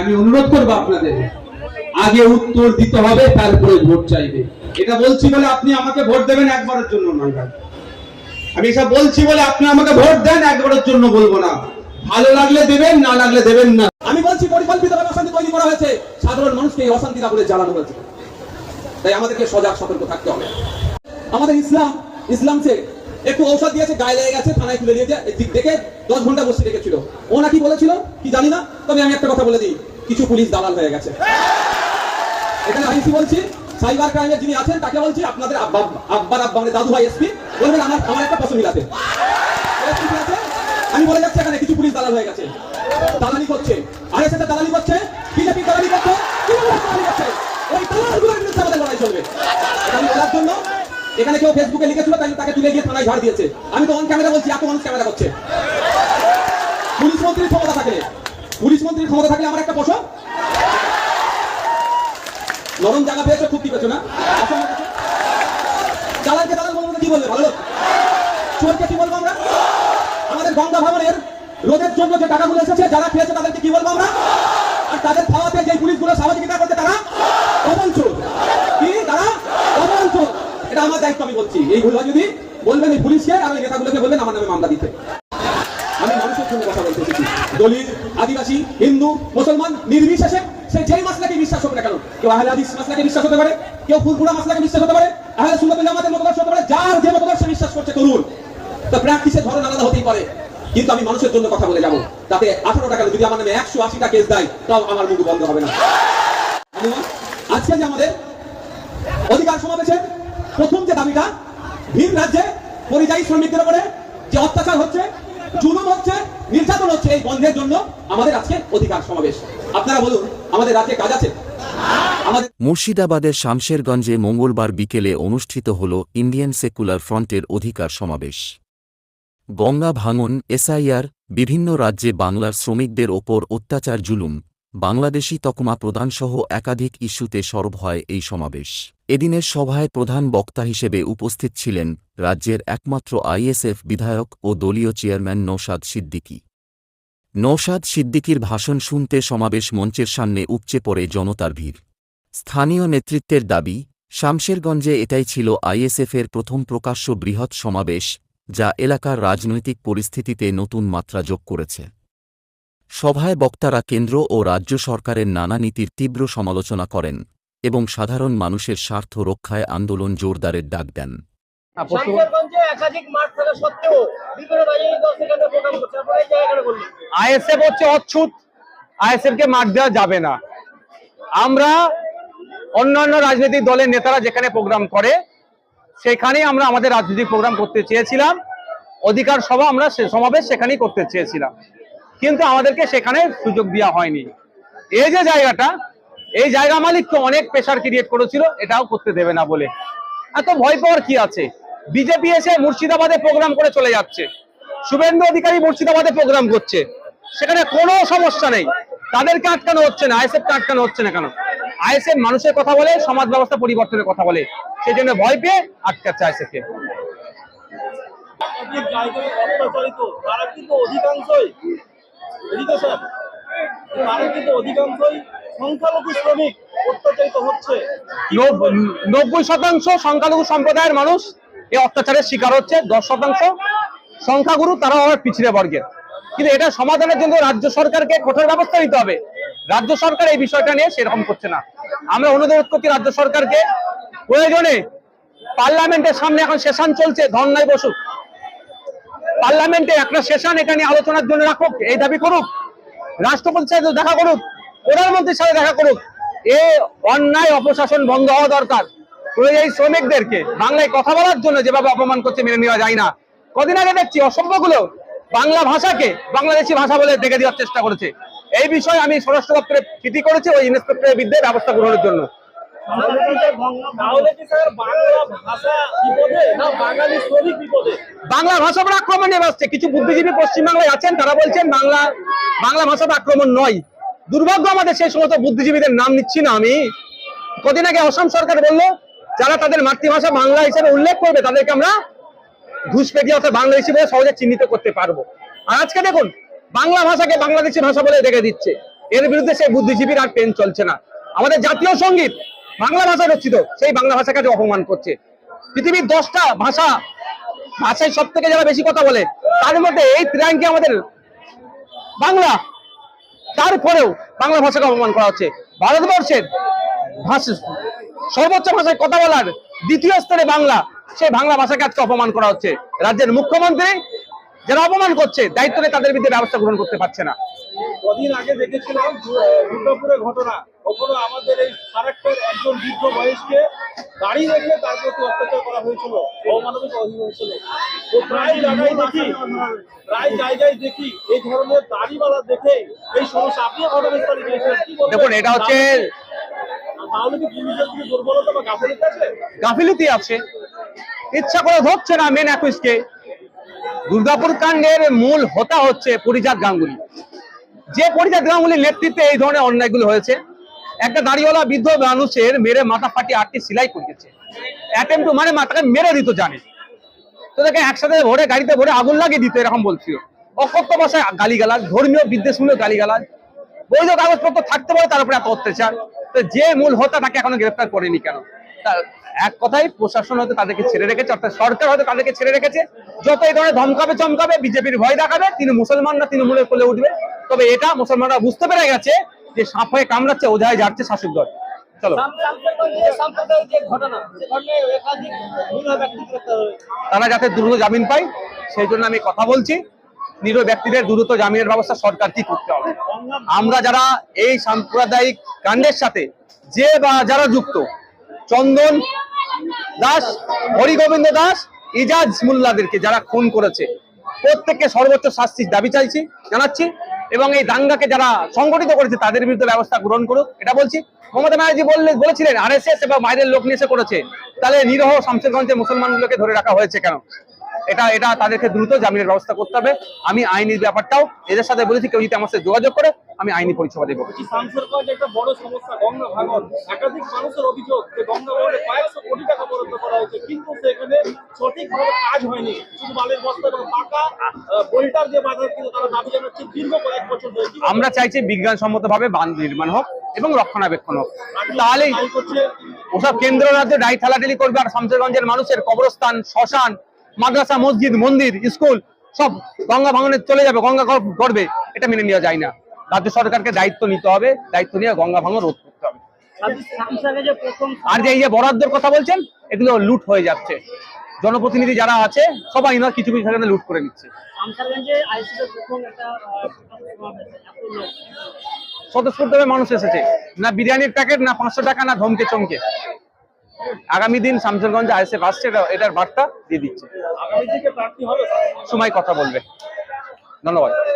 আমি অনুরোধ করব আপনাদের। আগে উত্তর দিতে হবে, তারপরে ভোট চাইবে। এটা বলছি বলে আপনি আমাকে ভোট দেবেন একবারের জন্য। আমি এসব বলছি বলে আপনি আমাকে ভোট দেন, একবারের জন্য বলব না। ভালো লাগলে দেবেন, না লাগলে দেবেন না। আমি বলছি পরিকল্পিতভাবে অশান্তি তৈরি করা হয়েছে। সাধারণ মানুষকে এই অশান্তি না বলে জ্বালানো হয়েছে। তাই আমাদেরকে সজাগ সতর্ক থাকতে হবে। আমাদের ইসলাম ইসলাম সে একটু ঔষধ দিয়েছে, গায়ে লেগে গেছে, থানায় তুলে দিয়েছে দেখে দশ ঘণ্টা বসে রেখেছিল। ও নাকি বলেছিল? কি জানি না, তবে আমি একটা কথা বলে দিই, কিছু পুলিশ দালাল হয়ে গেছে। এখানে আইসি বলছি? সাইবার ক্রাইমের যিনি আছেন, তাকে বলছি, আপনাদের আব্বা, আব্বার আব্বা মানে দাদু ভাই এসপি বলবেন আমার আমার একটা পছন্দ মিলাতে? আমি বলে যাচ্ছি এখানে, কিছু পুলিশ দালাল হয়ে গেছে। দালালি করছে। আর এসে দালালি করছে বিজেপি দালালি করছে? দালালি ওই দালালগুলোর বিরুদ্ধে আমাদের লড়াই চলবে এটা আমি বলার জন্য এখানে কেউ ফেসবুকে লিখেছিল, তাই তাকে তুলে গিয়ে থানায় ঝাড় দিয়েছে। আমি তো অন ক্যামেরা বলছি এত মানুষ ক্যামেরা করছে। পুলিশ মন্ত্রীর ক্ষমতা থাকলে। পুলিশ মন্ত্রীর ক্ষমতা থাকলে আমার একটা প্রশ্ন? নরম জায়গা পেয়েছ, খুব কি পেয়েছ না। দালালকে দালাল বলব কি বলবে, ভালো চোরকে কি বলব আমরা? আমাদের গঙ্গা ভবনের রোদের জন্য যে টাকাগুলো এসেছে, যারা খেয়েছে তাদেরকে কি বলব আমরা? আর তাদের খাওয়াতে যে পুলিশগুলো সহযোগিতা করতে তারা অবন চোর কি তারা অবন চোর এটা আমার দায়িত্ব আমি এই যদি, বলবেন এই পুলিশকে আর ওই নেতাগুলোকে বলবেন আমার নামে মামলা দিতে। আমি মানুষের জন্য কথা বলতে দলিত আদিবাসী, হিন্দু, মুসলমান, নির্বিশেষে সে যেই মাসলাকে বিশ্বাস না কেন, কেউ আহলে মাসলাকে বিশ্বাস হতে পারে, কেউ মাসলাকে বিশ্বাস হতে পারে, আহলে জামাতের হতে পারে, যার যে বিশ্বাস করছে তো প্র্যাকটিসের ধরন আলাদা হতেই পারে। কিন্তু আমি মানুষের জন্য কথা বলে যাব। তাতে আঠারো টাকা যদি আমার নামে একশো আশিটা কেস দেয়, তাও আমার মুখ বন্ধ হবে না। আজকে যে আমাদের অধিকার সমাবেশের প্রথম যে দাবিটা, ভিন রাজ্যে পরিযায়ী শ্রমিকদের উপরে যে অত্যাচার হচ্ছে, জুলুম হচ্ছে, নির্যাতন হচ্ছে এই বন্ধের জন্য আমাদের আজকে অধিকার সমাবেশ। আপনারা বলুন, আমাদের রাজ্যে কাজ আছে? মুর্শিদাবাদের শামশেরগঞ্জে মঙ্গলবার বিকেলে অনুষ্ঠিত হল ইন্ডিয়ান সেকুলার ফ্রন্টের অধিকার সমাবেশ। গঙ্গা ভাঙন, এসআইআর, বিভিন্ন রাজ্যে বাংলার শ্রমিকদের ওপর অত্যাচার, জুলুম। বাংলাদেশি তকমা প্রদানসহ একাধিক ইস্যুতে সরব হয় এই সমাবেশ। এদিনের সভায় প্রধান বক্তা হিসেবে উপস্থিত ছিলেন রাজ্যের একমাত্র আইএসএফ বিধায়ক ও দলীয় চেয়ারম্যান নৌসাদ সিদ্দিকী। নৌসাদ সিদ্দিকীর ভাষণ শুনতে সমাবেশ মঞ্চের সামনে উপচে পড়ে জনতার ভিড়। স্থানীয় নেতৃত্বের দাবি, শামশেরগঞ্জে এটাই ছিল আইএসএফের প্রথম প্রকাশ্য বৃহৎ সমাবেশ, যা এলাকার রাজনৈতিক পরিস্থিতিতে নতুন মাত্রা যোগ করেছে। সভায় বক্তারা কেন্দ্র ও রাজ্য সরকারের নানা নীতির তীব্র সমালোচনা করেন এবং সাধারণ মানুষের স্বার্থ রক্ষায় আন্দোলন জোরদারের ডাক দেন। আইএসএফ হচ্ছে অচ্ছুত আইএসএফ কে মাঠ দেওয়া যাবে না। আমরা অন্যান্য রাজনৈতিক দলের নেতারা যেখানে প্রোগ্রাম করে সেখানেই আমরা আমাদের রাজনৈতিক প্রোগ্রাম করতে চেয়েছিলাম। অধিকার সভা আমরা সে সমাবেশ সেখানেই করতে চেয়েছিলাম। কিন্তু আমাদেরকে সেখানে সুযোগ দেওয়া হয়নি। এই যে জায়গাটা, এই জায়গা মালিক তো অনেক প্রেশার ক্রিয়েট করেছিল, এটাও করতে দেবে না বলে। এত ভয় পাওয়ার কি আছে? বিজেপি এসে মুর্শিদাবাদে প্রোগ্রাম করে চলে যাচ্ছে। শুভেন্দু অধিকারী মুর্শিদাবাদে প্রোগ্রাম করছে। সেখানে কোনো সমস্যা নেই। তাদেরকে আটকানো হচ্ছে না আইএসএফ কে আটকানো হচ্ছে না কেন? আইএসএফ মানুষের কথা বলে, সমাজ ব্যবস্থা পরিবর্তনের কথা বলে। সেই জন্য ভয় পেয়ে আটকাচ্ছে আইএসএফ কে। একাধিক জায়গায় অত্যাচারিত, তারা কিন্তু অধিকাংশই তারা নব্বই শতাংশ সংখ্যালঘু সম্প্রদায়ের মানুষ এই অত্যাচারের শিকার হচ্ছে। দশ শতাংশ সংখ্যাগুরু তারাও আবার পিছিয়ে বর্গের। কিন্তু এটা সমাধানের জন্য রাজ্য সরকারকে কঠোর ব্যবস্থা নিতে হবে। রাজ্য সরকার এই বিষয়টা নিয়ে সেরকম করছে না। আমরা অনুরোধ করছি রাজ্য সরকারকে প্রয়োজনে পার্লামেন্টের সামনে এখন সেশন চলছে, ধর্নায় বসুক। পার্লামেন্টে একটা সেশন এখানে আলোচনার জন্য রাখুক, এই দাবি করুক রাষ্ট্রপতির সাথে দেখা করুক, প্রধানমন্ত্রীর সাথে দেখা করুক, এ অন্যায় অপশাসন বন্ধ হওয়া দরকার। এই শ্রমিকদেরকে বাংলায় কথা বলার জন্য যেভাবে অপমান করছে মেনে নেওয়া যায় না। কদিন আগে দেখছি অসভ্যগুলো বাংলা ভাষাকে বাংলাদেশি ভাষা বলে দেখে দেওয়ার চেষ্টা করেছে। এই বিষয়ে আমি স্বরাষ্ট্র দপ্তরে চিঠি করেছি, ওই ইন্সপেক্টরের বিরুদ্ধে ব্যবস্থা গ্রহণের জন্য। বাংলা ভাষা বিপদে না বাঙালি শ্রমিক বিপদে? বাংলা ভাষা উপর আক্রমণ নেমে আসছে। কিছু বুদ্ধিজীবী পশ্চিমবাংলায় আছেন তারা বলছেন বাংলা বাংলা ভাষাটা আক্রমণ নয়। দুর্ভাগ্য আমাদের সেই সমস্ত বুদ্ধিজীবীদের নাম নিচ্ছি না আমি। কদিন আগে অসম সরকার বলল যারা তাদের মাতৃভাষা বাংলা হিসেবে উল্লেখ করবে তাদেরকে আমরা ঘুষপেটিয়া অর্থাৎ বাংলা হিসেবে সহজে চিহ্নিত করতে পারব। আর আজকে দেখুন বাংলা ভাষাকে বাংলাদেশি ভাষা বলে দেখে দিচ্ছে। এর বিরুদ্ধে সেই বুদ্ধিজীবীর আর পেন চলছে না। আমাদের জাতীয় সংগীত বাংলা ভাষায় রচিত, সেই বাংলা ভাষাকে আজ অপমান করছে। পৃথিবীর দশটা ভাষা ভাষায় সব থেকে যারা বেশি কথা বলে, তার মধ্যে এই ত্রিয়াঙ্কি আমাদের বাংলা। তারপরেও বাংলা ভাষাকে অপমান করা হচ্ছে। ভারতবর্ষের ভাষা, সর্বোচ্চ ভাষায় কথা বলার দ্বিতীয় স্তরে বাংলা, সেই বাংলা ভাষাকে আজকে অপমান করা হচ্ছে। রাজ্যের মুখ্যমন্ত্রী যারা অপমান করছে, দায়িত্ব নিয়ে তাদের বিরুদ্ধে ব্যবস্থা গ্রহণ করতে পারছে না। কদিন আগে দেখেছিলাম দুর্গাপুরের ঘটনা। কখনো আমাদের এই সারাক্টের একজন বৃদ্ধ বয়সকে দাড়ি রেখে তার প্রতি অত্যাচার করা হয়েছিল অমানবিক হয়েছিল। তো প্রায় জায়গায় দেখি প্রায় জায়গায় দেখি এই ধরনের দাড়িওয়ালা দেখে এই সমস্যা। আপনিও ঘটনাস্থলে গিয়েছিলেন কি? দেখুন এটা হচ্ছে গাফিলতি আছে? ইচ্ছা করে ধরছে না মেন অ্যাকুইজকে দুর্গাপুর কাণ্ডের মূল হোতা হচ্ছে পরিজাত গাঙ্গুলি। যে পরিজাত গাঙ্গুলির নেতৃত্বে এই ধরনের অন্যায়গুলো হয়েছে একটা দাড়িওয়ালা বৃদ্ধ মানুষের মেরে মাথা ফাটিয়ে আটটি সিলাই করিয়েছে অ্যাটেম্প মানে মাথাকে মেরে দিত জানে। তো তাকে একসাথে ভরে গাড়িতে ভরে আগুন লাগিয়ে দিত এরকম বলছিল। অকথ্য ভাষায় গালিগালাজ, ধর্মীয় বিদ্বেষমূলক গালিগালাজ। বৈধ কাগজপত্র থাকতে পারে, তার উপরে এত অত্যাচার। তো যে মূল হোতা তাকে এখনও গ্রেফতার করেনি কেন? এক কথাই প্রশাসন হয়তো তাদেরকে ছেড়ে রেখেছে, অর্থাৎ সরকার হয়তো তাদেরকে ছেড়ে রেখেছে। যত এই ধরনের ধমকাবে চমকাবে, বিজেপির ভয় দেখাবে তিনি মুসলমানরা তৃণমূলের কোলে উঠবে। তবে এটা মুসলমানরা বুঝতে পেরে গেছে যে সাপ হয়ে কামড়াচ্ছে ওঝায় যাচ্ছে শাসক দল। চলো। তারা যাতে দ্রুত জামিন পায় সেই জন্য আমি কথা বলছি। নিরীহ ব্যক্তিদের দ্রুত জামিনের ব্যবস্থা সরকার কি করতে হবে? আমরা যারা এই সাম্প্রদায়িক কাণ্ডের সাথে যে বা যারা যুক্ত চন্দন দাস হরিগোবিন্দ দাস ইজাজ মোল্লাদেরকে যারা খুন করেছে প্রত্যেককে সর্বোচ্চ শাস্তির দাবি চাইছি জানাচ্ছি। এবং এই দাঙ্গাকে যারা সংগঠিত করেছে, তাদের বিরুদ্ধে ব্যবস্থা গ্রহণ করুক। এটা বলছি। মমতা ব্যানার্জি বললে বলেছিলেন আর এস এস এবং বাইরের লোক নিয়ে এসে করেছে। তাহলে নিরহ শামশেরগঞ্জের মুসলমানগুলোকে ধরে রাখা হয়েছে কেন? এটা এটা তাদেরকে দ্রুত জামিনের ব্যবস্থা করতে হবে। আমি আইনি ব্যাপারটাও এদের সাথে বলেছি কেউ যদি আমার সাথে যোগাযোগ করে আমি আইনি পরিষেবা দেবো? আমরা চাইছি বিজ্ঞানসম্মত ভাবে বাঁধ নির্মাণ হোক এবং রক্ষণাবেক্ষণ হোক। তাহলেই ওসব কেন্দ্র রাজ্যে ডাই ঠেলাঠেলি করবে আর শামসেরগঞ্জের মানুষের কবরস্থান শ্মশান মাদ্রাসা মসজিদ মন্দির স্কুল সব গঙ্গা ভাঙনে চলে যাবে গঙ্গা করবে এটা মেনে নেওয়া যায় না। রাজ্য সরকারকে দায়িত্ব নিতে হবে দায়িত্ব নিয়ে গঙ্গা ভাঙন রোধ করতে হবে। আর যে এই যে বরাদ্দের কথা বলছেন এগুলো লুট হয়ে যাচ্ছে। জনপ্রতিনিধি যারা আছে সবাই না কিছু কিছু সেখানে লুট করে নিচ্ছে। স্বতঃস্ফূর্তভাবে মানুষ এসেছে। না বিরিয়ানির প্যাকেট না পাঁচশো টাকা না ধমকে চমকে আগামী দিন শামসেরগঞ্জে আইএসএফ আসছে এটার বার্তা দিয়ে দিচ্ছে। সময় কথা বলবে। ধন্যবাদ।